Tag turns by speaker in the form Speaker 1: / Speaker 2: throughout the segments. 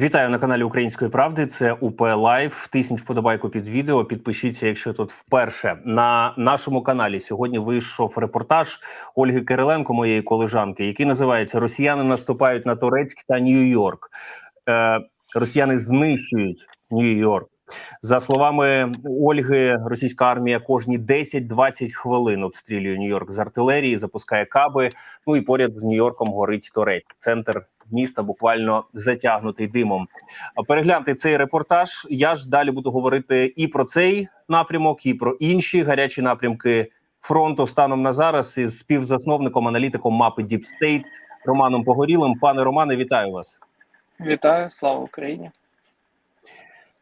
Speaker 1: Вітаю на каналі Української правди. Це УП Лайв. Тисніть вподобайку під відео. Підпишіться, якщо тут вперше на нашому каналі. Сьогодні вийшов репортаж Ольги Кириленко, моєї колежанки, який називається Росіяни наступають на Турецьк та Нью-Йорк. Е, Росіяни знищують Нью-Йорк. За словами Ольги, російська армія кожні 10-20 хвилин обстрілює Нью-Йорк з артилерії, запускає каби. Ну і поряд з Нью-Йорком горить Торецьк, центр міста буквально затягнутий димом. Перегляньте цей репортаж. Я ж далі буду говорити і про цей напрямок, і про інші гарячі напрямки фронту станом на зараз із співзасновником, аналітиком мапи Deep State Романом Погорілим. Пане Романе, вітаю вас.
Speaker 2: Вітаю, слава Україні.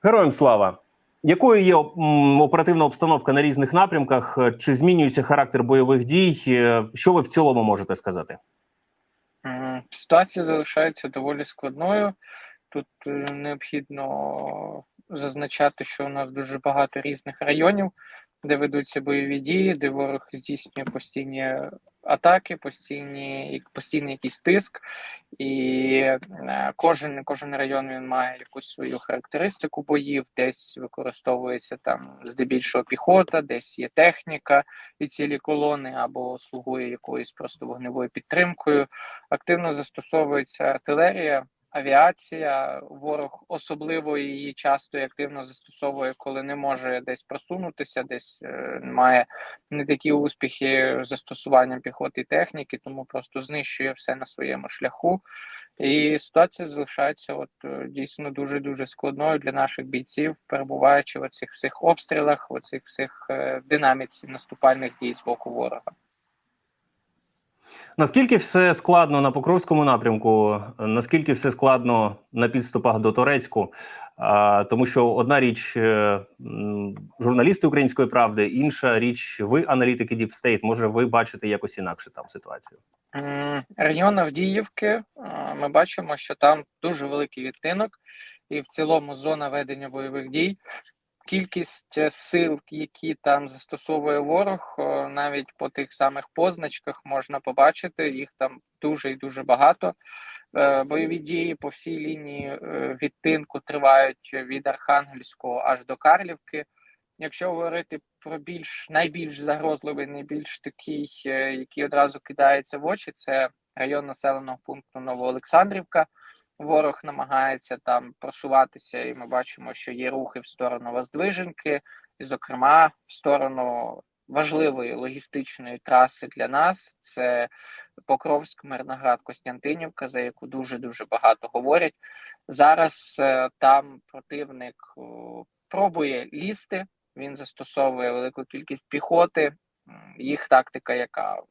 Speaker 1: Героям слава. Якою є оперативна обстановка на різних напрямках? Чи змінюється характер бойових дій? Е, Що ви в цілому можете сказати?
Speaker 2: Ситуація залишається доволі складною. Тут е, необхідно зазначати, що у нас дуже багато різних районів, де ведуться бойові дії, де ворог здійснює постійні атаки, постійні, постійний якийсь тиск, і е, кожен, кожен район він має якусь свою характеристику боїв, десь використовується там здебільшого піхота, десь є техніка і цілі колони, або слугує якоюсь просто вогневою підтримкою. Активно застосовується артилерія. Авіація, ворог особливо її часто і активно застосовує, коли не може десь просунутися, десь е, має не такі успіхи застосуванням піхоти і техніки, тому просто знищує все на своєму шляху. І ситуація залишається от е, дійсно дуже дуже складною для наших бійців, перебуваючи в оцих всіх обстрілах, в оцих всіх е, динаміці наступальних дій з боку ворога.
Speaker 1: Наскільки все складно на Покровському напрямку? Наскільки все складно на підступах до Торецьку? Тому що одна річ е, журналісти української правди, інша річ, ви аналітики State, може, ви бачите якось інакше там ситуацію?
Speaker 2: Район Авдіївки е, ми бачимо, що там дуже великий відтинок, і в цілому зона ведення бойових дій. Кількість е, сил, які там застосовує ворог, е, навіть по тих самих позначках можна побачити, їх там дуже і дуже багато. Е, Бойові дії по всій лінії відтинку тривають від Архангельського аж до Карлівки. Якщо говорити про більш найбільш загрозливий, найбільш такий, який одразу кидається в очі, це район населеного пункту Новоолександрівка. Ворог намагається там просуватися, і ми бачимо, що є рухи в сторону Воздвиженки, і, зокрема, в сторону важливої логістичної траси для нас це Покровськ, Мирноград, Костянтинівка, за яку дуже дуже багато говорять. Зараз е, там противник пробує лізти. Він застосовує велику кількість піхоти. Їх тактика, яка е,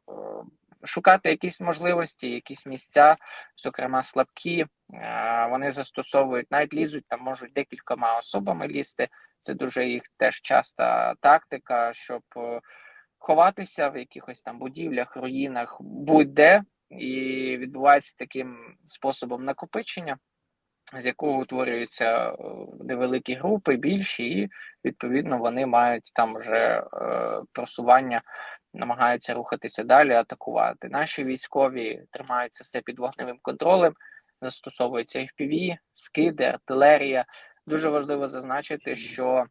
Speaker 2: шукати якісь можливості, якісь місця, зокрема слабкі. Е, Вони застосовують, навіть лізуть там, можуть декількома особами лізти. Це дуже їх теж часта тактика, щоб е, ховатися в якихось там будівлях, руїнах, будь-де, і відбувається таким способом накопичення, з якого утворюються е, невеликі групи, більші, і відповідно вони мають там вже е, просування, намагаються рухатися далі, атакувати. Наші військові тримаються все під вогневим контролем, застосовуються FPV, скиди, артилерія. Дуже важливо зазначити, що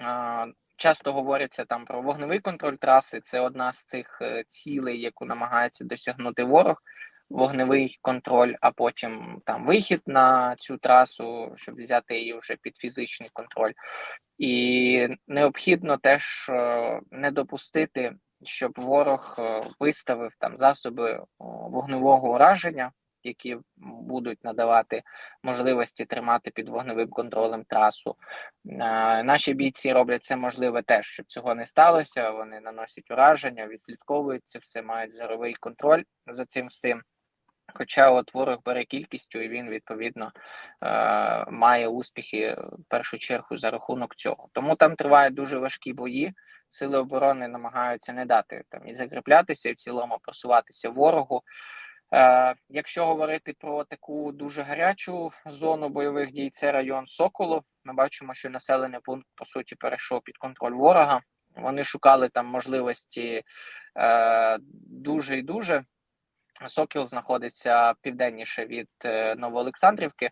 Speaker 2: е, часто говориться там про вогневий контроль траси. Це одна з цих е, цілей, яку намагається досягнути ворог. Вогневий контроль, а потім там вихід на цю трасу, щоб взяти її вже під фізичний контроль. І необхідно теж е, не допустити, щоб ворог е, виставив там засоби вогневого ураження, які будуть надавати можливості тримати під вогневим контролем трасу. Е, Наші бійці роблять це можливе теж, щоб цього не сталося. Вони наносять ураження, відслідковують це все, мають зоровий контроль за цим всім. Хоча от ворог бере кількістю, і він відповідно е, має успіхи в першу чергу за рахунок цього. Тому там тривають дуже важкі бої. Сили оборони намагаються не дати там і закріплятися, і в цілому просуватися ворогу. Е, якщо говорити про таку дуже гарячу зону бойових дій, це район Соколу. Ми бачимо, що населений пункт по суті перейшов під контроль ворога. Вони шукали там можливості е, дуже і дуже. Сокіл знаходиться південніше від е, Новоолександрівки,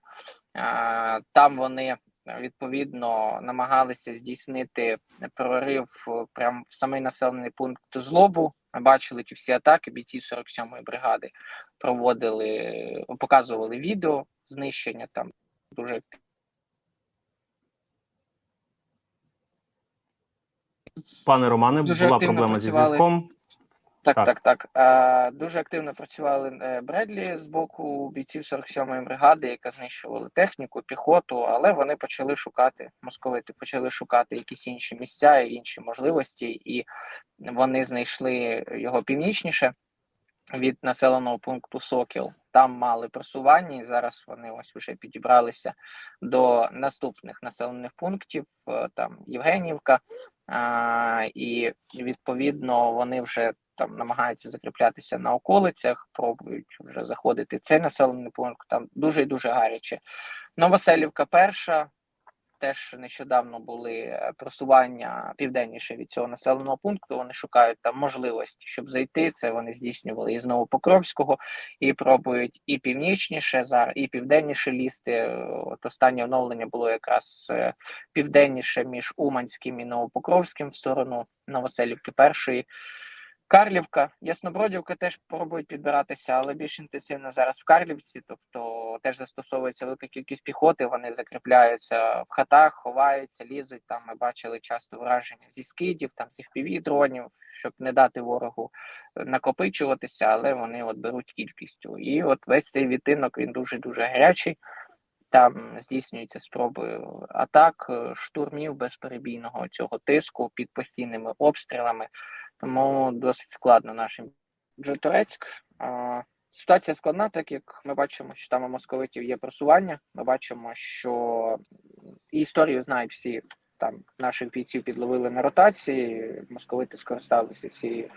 Speaker 2: Е, Там вони відповідно намагалися здійснити прорив прямо в самий населений пункт злобу. Ми бачили ті всі атаки. Бійці 47-ї бригади проводили, показували відео знищення там дуже
Speaker 1: Пане Романе,
Speaker 2: Дуже
Speaker 1: була проблема зі зв'язком.
Speaker 2: Так,
Speaker 1: Так.
Speaker 2: так, так. Е, дуже активно працювали е, Бредлі з боку бійців 47-ї бригади, яка знищувала техніку, піхоту, але вони почали шукати московити, почали шукати якісь інші місця і інші можливості, і вони знайшли його північніше від населеного пункту Сокіл. Там мали просування, і зараз вони ось вже підібралися до наступних населених пунктів. е, Там Євгенівка, а, і відповідно вони вже там намагаються закріплятися на околицях, пробують вже заходити цей населений пункт. Там дуже і дуже гаряче. Новоселівка перша. Теж нещодавно були е, просування південніше від цього населеного пункту. Вони шукають там можливості, щоб зайти. Це вони здійснювали із Новопокровського і пробують і північніше зараз, і південніше лізти. Е, От останнє оновлення було якраз е, південніше між Уманським і Новопокровським в сторону Новоселівки першої. Карлівка, Яснобродівка теж пробують підбиратися, але більш інтенсивно зараз в Карлівці, тобто теж застосовується велика кількість піхоти. Вони закріпляються в хатах, ховаються, лізуть. Там ми бачили часто враження зі скидів, там з fpv дронів, щоб не дати ворогу накопичуватися, але вони от беруть кількістю. І от весь цей відтинок він дуже дуже гарячий. Там здійснюються спроби атак, е, штурмів безперебійного цього тиску під постійними обстрілами. Тому досить складно нашим Джоторецьк. Ситуація складна, так як ми бачимо, що там у московитів є просування. Ми бачимо, що історію знають всі там наших бійців підловили на ротації. Московити скористалися цією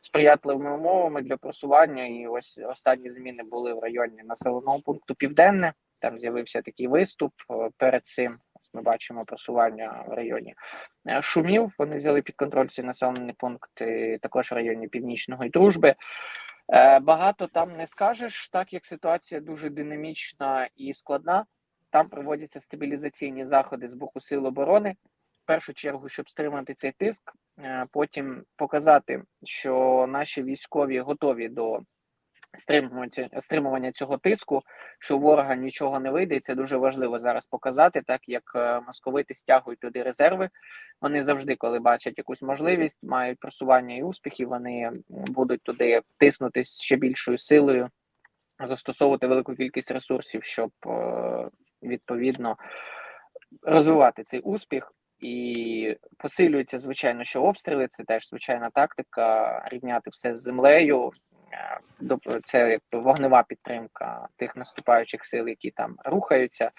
Speaker 2: сприятливими умовами для просування. І ось останні зміни були в районі населеного пункту Південне. Там з'явився такий виступ е, перед цим. Ми бачимо просування в районі е, шумів. Вони взяли під контроль ці населені пункти, також в районі Північного і Дружби. Е, Багато там не скажеш, так як ситуація дуже динамічна і складна. Там проводяться стабілізаційні заходи з боку сил оборони. В першу чергу, щоб стримати цей тиск, е, потім показати, що наші військові готові до стримування, цього тиску, що ворога нічого не вийде, і це дуже важливо зараз показати, так як е, московити стягують туди резерви. Вони завжди, коли бачать якусь можливість, мають просування і успіхи, вони будуть туди тиснути ще більшою силою, застосовувати велику кількість ресурсів, щоб е, відповідно розвивати цей успіх. І посилюється, звичайно, що обстріли це теж звичайна тактика рівняти все з землею. Е, Це якби вогнева підтримка тих наступаючих сил, які там рухаються.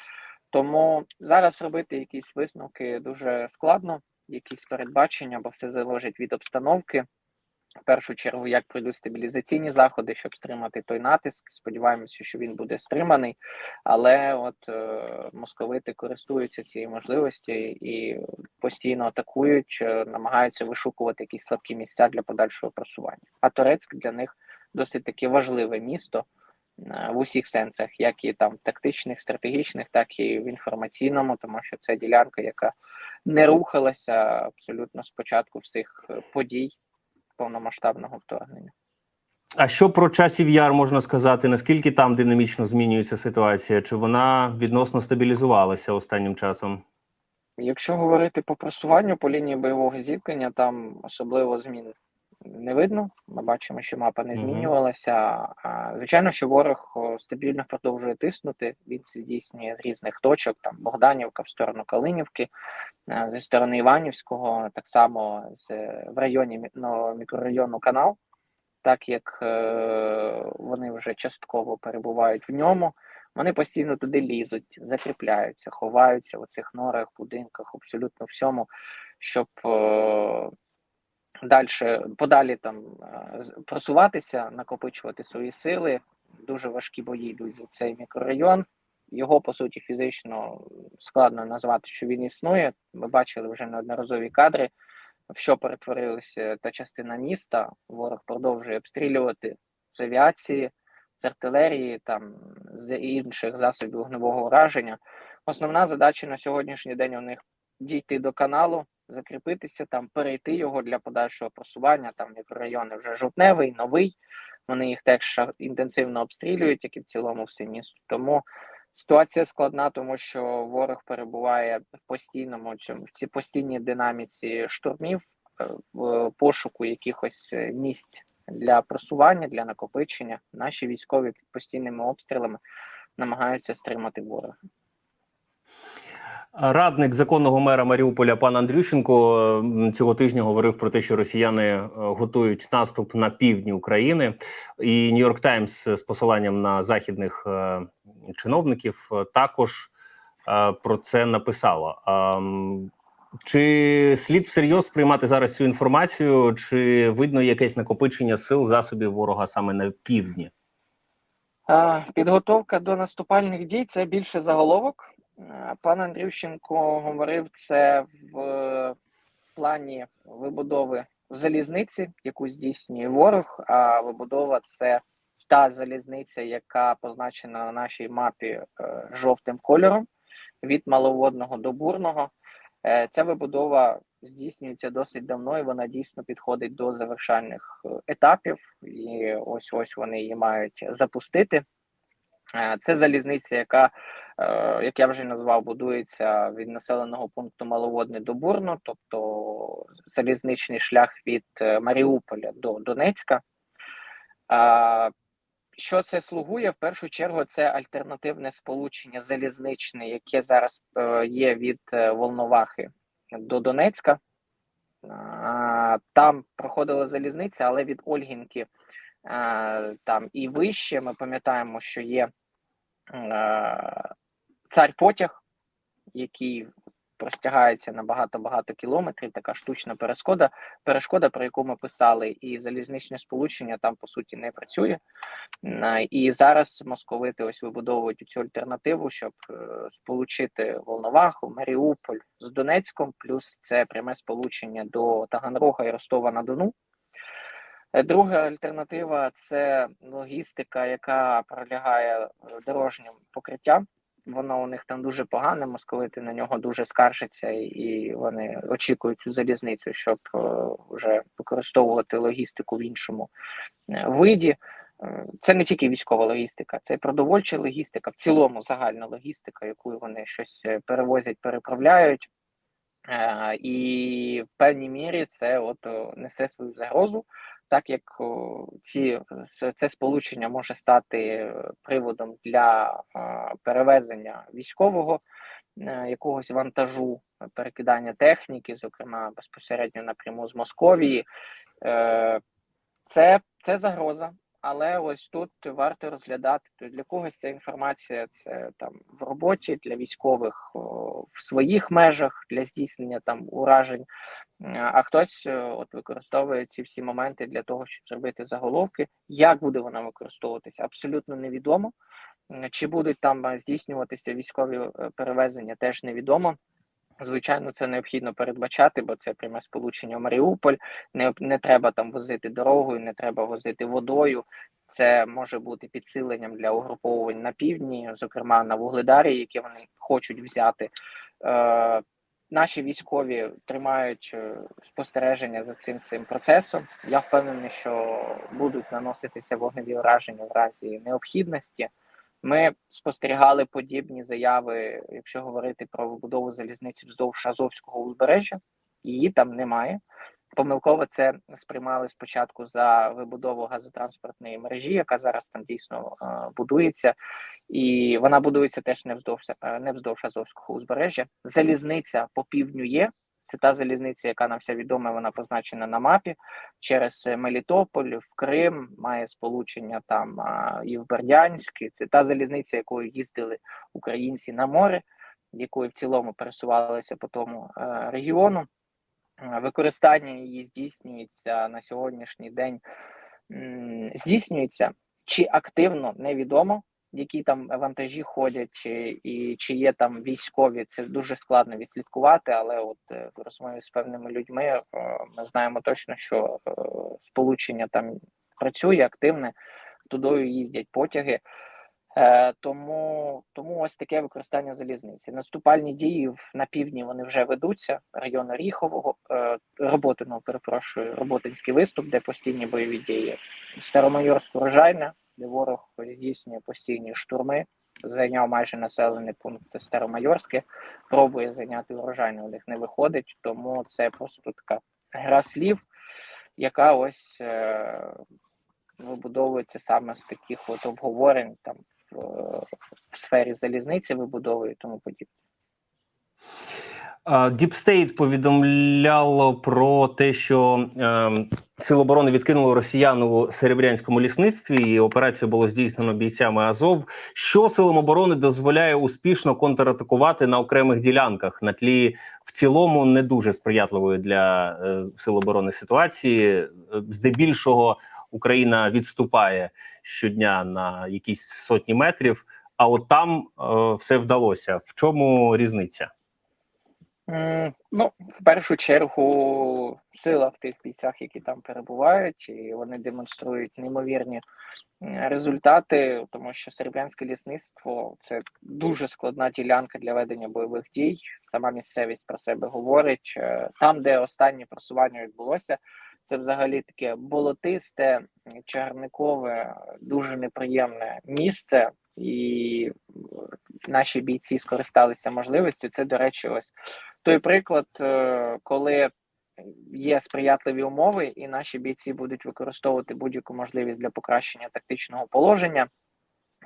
Speaker 2: Тому зараз робити якісь висновки дуже складно, якісь передбачення, бо все залежить від обстановки. В першу чергу, як пройдуть стабілізаційні заходи, щоб стримати той натиск. Сподіваємося, що він буде стриманий, але от е, московити користуються цією можливості і постійно атакують, е, намагаються вишукувати якісь слабкі місця для подальшого просування. А Турецьк для них досить таки важливе місто е, в усіх сенсах, як і там тактичних, стратегічних, так і в інформаційному, тому що це ділянка, яка не рухалася абсолютно з початку всіх е, подій повномасштабного вторгнення.
Speaker 1: А що про часів яр можна сказати? Наскільки там динамічно змінюється ситуація? Чи вона відносно стабілізувалася останнім часом?
Speaker 2: Якщо говорити по просуванню по лінії бойового зіткнення, там особливо змін не видно. Ми бачимо, що мапа не змінювалася. Звичайно, що ворог стабільно продовжує тиснути. Він це здійснює з різних точок, там Богданівка в сторону Калинівки, е, зі сторони Іванівського, так само з в районі ну, мікрорайону Канал, так як е, вони вже частково перебувають в ньому. Вони постійно туди лізуть, закріпляються, ховаються в цих норах, будинках, абсолютно всьому, щоб далі подалі там е, просуватися, накопичувати свої сили. Дуже важкі бої йдуть за цей мікрорайон. Його по суті фізично складно назвати, що він існує. Ми бачили вже неодноразові кадри, в що перетворилася та частина міста. Ворог продовжує обстрілювати з авіації, з артилерії, там з інших засобів вогневого ураження. Основна задача на сьогоднішній день у них дійти до каналу, закріпитися там, перейти його для подальшого просування. Там мікрорайони вже жовтневий, новий. Вони їх теж інтенсивно обстрілюють, як і в цілому все місто. Тому ситуація складна, тому що ворог перебуває в постійному цьому в цій постійній динаміці штурмів, е, в пошуку якихось е, місць для просування, для накопичення. Наші військові під постійними обстрілами намагаються стримати ворога.
Speaker 1: Радник законного мера Маріуполя пан Андрющенко цього тижня говорив про те, що росіяни е, готують наступ на півдні України, і Нью-Йорк Таймс з посиланням на західних е, чиновників е, також про це написало. Чи слід всерйоз сприймати зараз цю інформацію, чи видно якесь накопичення сил засобів ворога саме на півдні?
Speaker 2: Підготовка до наступальних дій це більше заголовок. Пан Андрющенко говорив це в плані вибудови залізниці, яку здійснює ворог. А вибудова це та залізниця, яка позначена на нашій мапі е, жовтим кольором від маловодного до бурного. Е, Ця вибудова здійснюється досить давно, і вона дійсно підходить до завершальних е, етапів. І ось ось вони її мають запустити. Це залізниця, яка, як я вже назвав, будується від населеного пункту Маловодне до Бурно, тобто залізничний шлях від е, Маріуполя до Донецька. Що це слугує? В першу чергу це альтернативне сполучення залізничне, яке зараз е, є від е, Волновахи до Донецька. Там проходила залізниця, але від Ольгінки е, там і вище. Ми пам'ятаємо, що є е, цар потяг, який простягається на багато-багато кілометрів, така штучна перешкода, перешкода, про яку ми писали, і залізничне сполучення там по суті не працює. І зараз московити ось вибудовують цю альтернативу, щоб е, сполучити Волноваху, Маріуполь з Донецьком, плюс це пряме сполучення до Таганрога і Ростова на Дону. Е, Друга альтернатива це логістика, яка пролягає е, дорожнім покриттям. Воно у них там дуже погане, московити на нього дуже скаржаться, і вони очікують цю залізницю, щоб е, вже використовувати логістику в іншому е, виді. Е, Це не тільки військова логістика, це і продовольча логістика, в цілому загальна логістика, яку вони щось перевозять, переправляють. І в певній мірі це от несе свою загрозу, так як ці це- це сполучення може стати е, приводом для е, перевезення військового е, якогось вантажу, е, перекидання техніки, зокрема безпосередньо напряму з Московії. Е, Це, це загроза. Але ось тут варто розглядати для когось ця інформація це там в роботі для військових в своїх межах для здійснення там уражень. А хтось от використовує ці всі моменти для того, щоб зробити заголовки. Як буде вона використовуватися, абсолютно невідомо. Чи будуть там е, здійснюватися військові е, перевезення, теж невідомо. Звичайно, це необхідно передбачати, бо це пряме сполучення в Маріуполь. Не, не треба там возити дорогою, не треба возити водою. Це може бути підсиленням для угруповувань на півдні, зокрема на Вугледарі, які вони хочуть взяти. Е, наші військові тримають е, спостереження за цим цим процесом. Я впевнений, що будуть наноситися вогневі враження в разі необхідності. Ми спостерігали подібні заяви, якщо говорити про вибудову залізниці вздовж Азовського узбережжя. Її там немає. Помилково це сприймали спочатку за вибудову газотранспортної мережі, яка зараз там дійсно е, будується, і вона будується теж не вздовж е, не вздовж Азовського узбережжя. Залізниця по півдню є. Це та залізниця, яка нам вся відома, вона позначена на мапі через е, Мелітополь, в Крим, має сполучення там і в Бердянськ. Це та залізниця, якою їздили українці на море, якою в цілому пересувалися по тому е, регіону. Е, Використання її здійснюється на сьогоднішній день. Здійснюється чи активно невідомо, які там вантажі ходять, і чи є там військові. Це дуже складно відслідкувати. Але от е, в розмові з певними людьми е, ми знаємо точно, що е, сполучення там працює активне. тудою їздять потяги. Е, тому, тому ось таке використання залізниці. Наступальні дії на півдні вони вже ведуться. Район Оріхового, е, Роботиного, перепрошую, Роботинський виступ, де постійні бойові дії. Старомайорськ урожайне, де ворог здійснює постійні штурми. Зайняв майже населений пункт Старомайорське, пробує зайняти урожайне, у них не виходить, тому це просто така гра слів, яка ось е, вибудовується саме з таких от обговорень там в, сфері залізниці, вибудовує і тому подібне.
Speaker 1: Діпстейт повідомляло про те, що е, Сили оборони відкинули росіян у серебрянському лісництві. і Операцію було здійснено бійцями Азов. Що силам оборони дозволяє успішно контратакувати на окремих ділянках на тлі в цілому не дуже сприятливої для е, сил оборони ситуації. Здебільшого Україна відступає щодня на якісь сотні метрів. А от там е, все вдалося. В чому різниця?
Speaker 2: Ну, в першу чергу, сила в тих бійцях, які там перебувають, і вони демонструють неймовірні результати, тому що серебрянське лісництво це дуже складна ділянка для ведення бойових дій. Сама місцевість про себе говорить. Е, там, де останнє просування відбулося, це взагалі таке болотисте, чагарникове, дуже неприємне місце. І наші бійці скористалися можливістю. Це, до речі, ось той приклад, е, коли є сприятливі умови, і наші бійці будуть використовувати будь-яку можливість для покращення тактичного положення.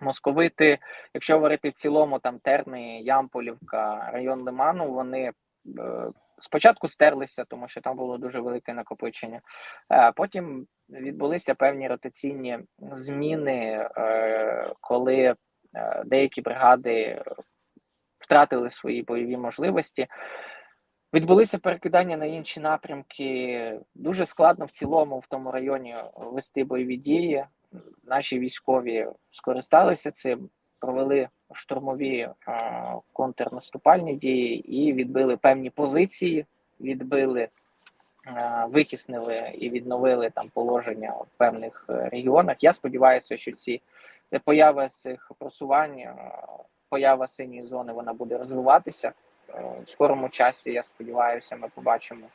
Speaker 2: Московити, якщо говорити в цілому, там Терни, Ямполівка, район Лиману, вони е, спочатку стерлися, тому що там було дуже велике накопичення. Е, потім відбулися певні ротаційні зміни, коли деякі бригади втратили свої бойові можливості. Відбулися перекидання на інші напрямки. Дуже складно в цілому в тому районі вести бойові дії. Наші військові скористалися цим, провели штурмові а, контрнаступальні дії і відбили певні позиції, відбили, а, витіснили і відновили там положення в певних е, регіонах. Я сподіваюся, що ці появи цих просувань поява синьої зони вона буде розвиватися. Е, в скорому часі, я сподіваюся, ми побачимо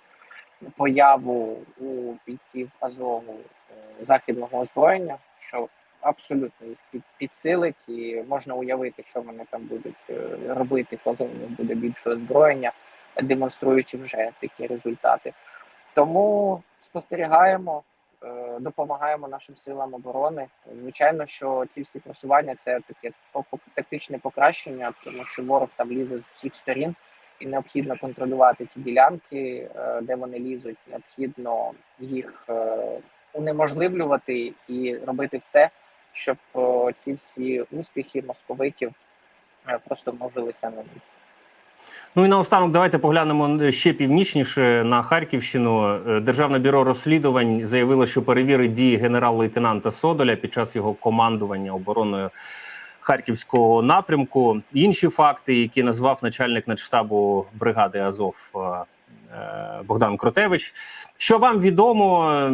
Speaker 2: появу у бійців Азову е, західного озброєння, що абсолютно їх під, підсилить, і можна уявити, що вони там будуть е, робити, коли у них буде більше озброєння, демонструючи вже такі результати. Тому спостерігаємо. Е, допомагаємо нашим силам оборони. Звичайно, що ці всі просування це таке тактичне покращення, тому що ворог там лізе з всіх сторін, і необхідно контролювати ті ділянки, е, де вони лізуть. Необхідно їх унеможливлювати і робити все, щоб ці всі успіхи московитів просто множилися на них.
Speaker 1: Ну і наостанок давайте поглянемо ще північніше на Харківщину. Е, Державне бюро розслідувань заявило, що перевірить дії генерал-лейтенанта Содоля під час його командування обороною харківського напрямку. Інші факти, які назвав начальник надштабу бригади Азов е, Е, Богдан Кротевич. Що вам відомо,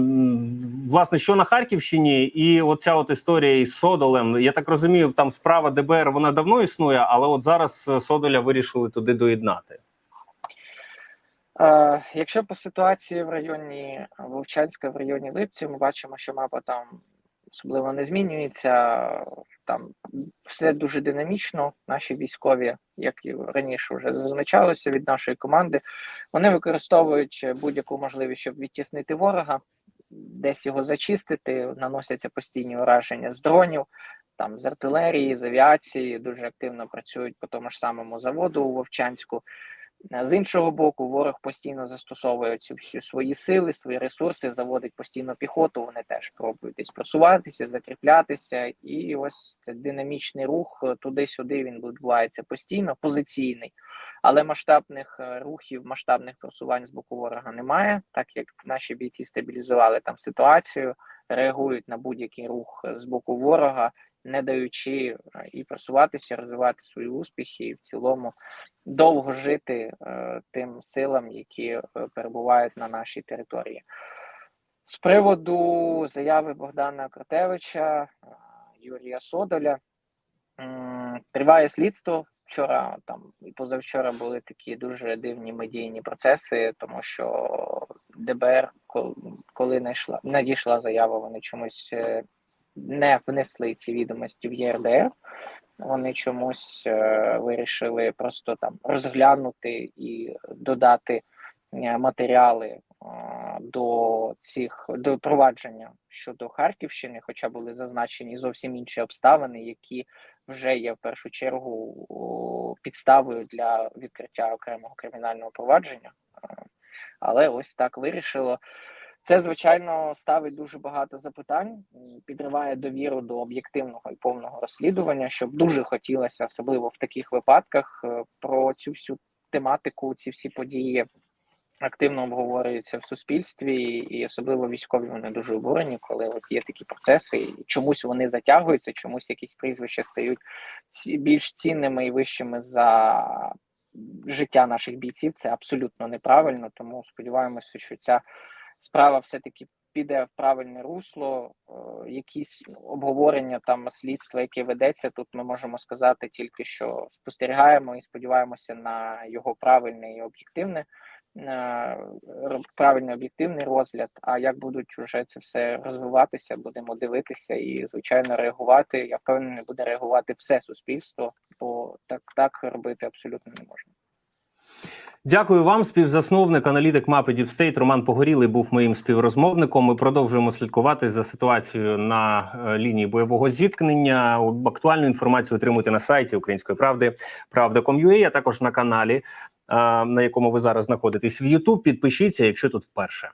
Speaker 1: власне, що на Харківщині, і оця от історія із Содолем? Я так розумію, там справа ДБР вона давно існує, але от зараз Содоля вирішили туди доєднати.
Speaker 2: Е, якщо по ситуації в районі Вовчанська, в районі Липці, ми бачимо, що мапа там особливо не змінюється. Там все дуже динамічно. Наші військові, як і раніше вже зазначалося від нашої команди, вони використовують будь-яку можливість, щоб відтіснити ворога, десь його зачистити. Наносяться постійні ураження з дронів, там з артилерії, з авіації. Дуже активно працюють по тому ж самому заводу у Вовчанську. З іншого боку, ворог постійно застосовує ці всі свої сили, свої ресурси, заводить постійно піхоту. Вони теж пробують десь просуватися, закріплятися, і ось динамічний рух туди-сюди він відбувається постійно, позиційний, але масштабних е, рухів, масштабних просувань з боку ворога немає, так як наші бійці стабілізували там ситуацію, реагують на будь-який рух з боку ворога не даючи е, і просуватися, розвивати свої успіхи, і в цілому довго жити е, тим силам, які е, перебувають на нашій території. З приводу заяви Богдана Кротевича, Юрія Содоля. Триває слідство. Вчора там і позавчора були такі дуже дивні медійні процеси, тому що ДБР, ко- коли знайшла надійшла заява, вони чомусь не внесли ці відомості в ЄРДР. Вони чомусь е, вирішили просто там розглянути і додати е, матеріали е, до цих до провадження щодо Харківщини, хоча були зазначені зовсім інші обставини, які вже є в першу чергу підставою для відкриття окремого кримінального провадження. Е, Але ось так вирішило. Це, звичайно, ставить дуже багато запитань, підриває довіру до об'єктивного і повного розслідування, щоб дуже хотілося, особливо в таких випадках, е, про цю всю тематику, ці всі події активно обговорюються в суспільстві, і особливо військові вони дуже обурені, коли от є такі процеси, і чомусь вони затягуються, чомусь якісь прізвища стають більш цінними і вищими за життя наших бійців. Це абсолютно неправильно. Тому сподіваємося, що ця справа все-таки піде в правильне русло. Е, Якісь обговорення там слідства, яке ведеться, тут ми можемо сказати тільки, що спостерігаємо і сподіваємося на його правильне і об'єктивне. Правильний об'єктивний розгляд. А як будуть вже це все розвиватися, будемо дивитися і звичайно реагувати. Я впевнений, буде реагувати все суспільство, бо так так робити абсолютно не можна.
Speaker 1: Дякую вам, співзасновник, аналітик мапи State Роман Погорілий був моїм співрозмовником. Ми продовжуємо слідкувати за ситуацією на е, лінії бойового зіткнення. Актуальну інформацію отримуйте на сайті Української правди правда.com.ua, а також на каналі, е, на якому ви зараз знаходитесь в YouTube. Підпишіться, якщо тут вперше.